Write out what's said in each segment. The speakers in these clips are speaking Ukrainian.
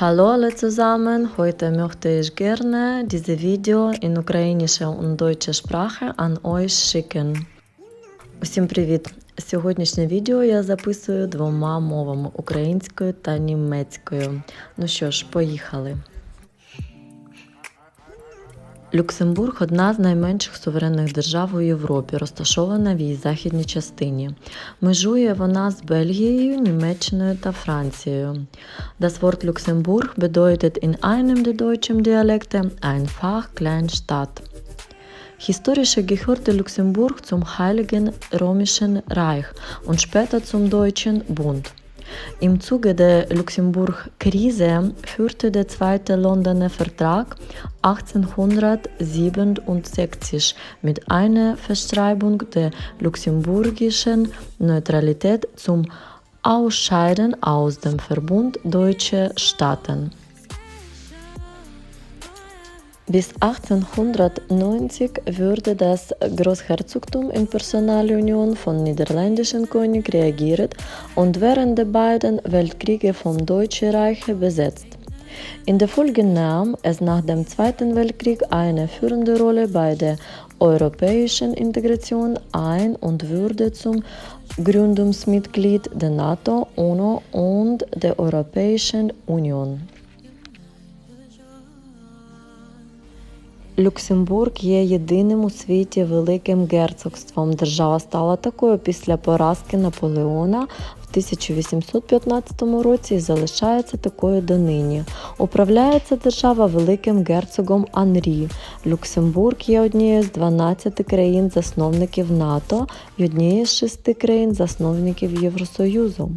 Hallo alle zusammen, heute möchte ich gerne dieses Video in ukrainischer und deutscher Sprache an euch schicken. Усім привіт! Сьогоднішнє відео я записую двома мовами українською та німецькою. Ну що ж, поїхали. Люксембург одна з найменших суверенних держав у Європі, розташована в її західній частині. Межує вона з Бельгією, Німеччиною та Францією. Das Wort Luxemburg bedeutet in einem der deutschen Dialekte einfach Kleinstadt. Historisch gehörte Luxemburg zum Heiligen Römischen Reich und später zum Deutschen Bund. Im Zuge der Luxemburg-Krise führte der Zweite Londoner Vertrag 1867 mit einer Verschreibung der luxemburgischen Neutralität zum Ausscheiden aus dem Verbund deutscher Staaten. Bis 1890 wurde das Großherzogtum in Personalunion von niederländischen König reagiert und während der beiden Weltkriege vom Deutschen Reich besetzt. In der Folge nahm es nach dem Zweiten Weltkrieg eine führende Rolle bei der europäischen Integration ein und wurde zum Gründungsmitglied der NATO, UNO und der Europäischen Union. Люксембург є єдиним у світі великим герцогством. Держава стала такою після поразки Наполеона в 1815 році і залишається такою донині. Управляється держава великим герцогом Анрі. Люксембург є однією з 12 країн-засновників НАТО і однією з шести країн-засновників Євросоюзу.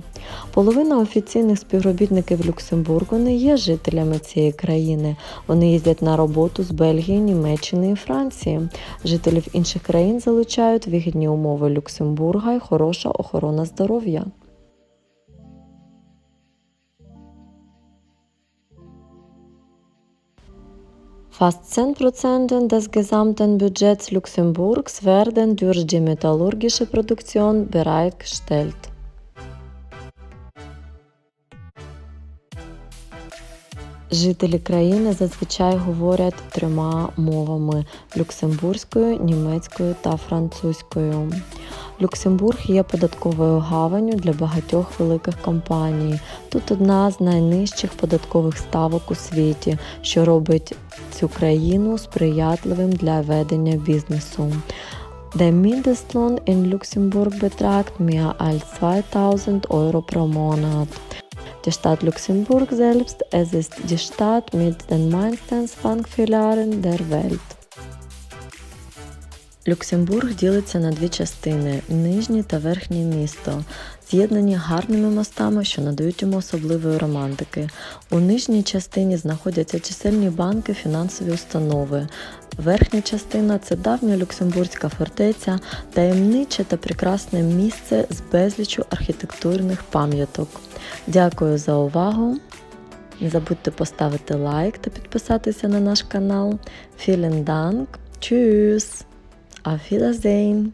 Половина офіційних співробітників Люксембургу не є жителями цієї країни. Вони їздять на роботу з Бельгії, Німеччини і Франції. Жителів інших країн залучають вигідні умови Люксембурга і хороша охорона здоров'я. Fast 10% des gesamten Budgets Luxemburgs werden durch die metallurgische Produktion bereitgestellt. Жителі країни зазвичай говорять трьома мовами люксембурзькою, німецькою та французькою. Люксембург є податковою гаванню для багатьох великих компаній. Тут одна з найнижчих податкових ставок у світі, що робить цю країну сприятливим для ведення бізнесу. Der Mindestlohn in Luxemburg betragt mehr als 2000 Euro pro Monat. Die Stadt Luxemburg selbst, es ist die Stadt mit den meisten Bankfilialen der Welt. Люксембург ділиться на дві частини нижнє та верхнє місто, з'єднані гарними мостами, що надають йому особливої романтики. У нижній частині знаходяться чисельні банки, фінансові установи. Верхня частина це давня люксембурзька фортеця, таємниче та прекрасне місце з безлічю архітектурних пам'яток. Дякую за увагу! Не забудьте поставити лайк та підписатися на наш канал. Vielen Dank! Tschüss! Auf Wiedersehen!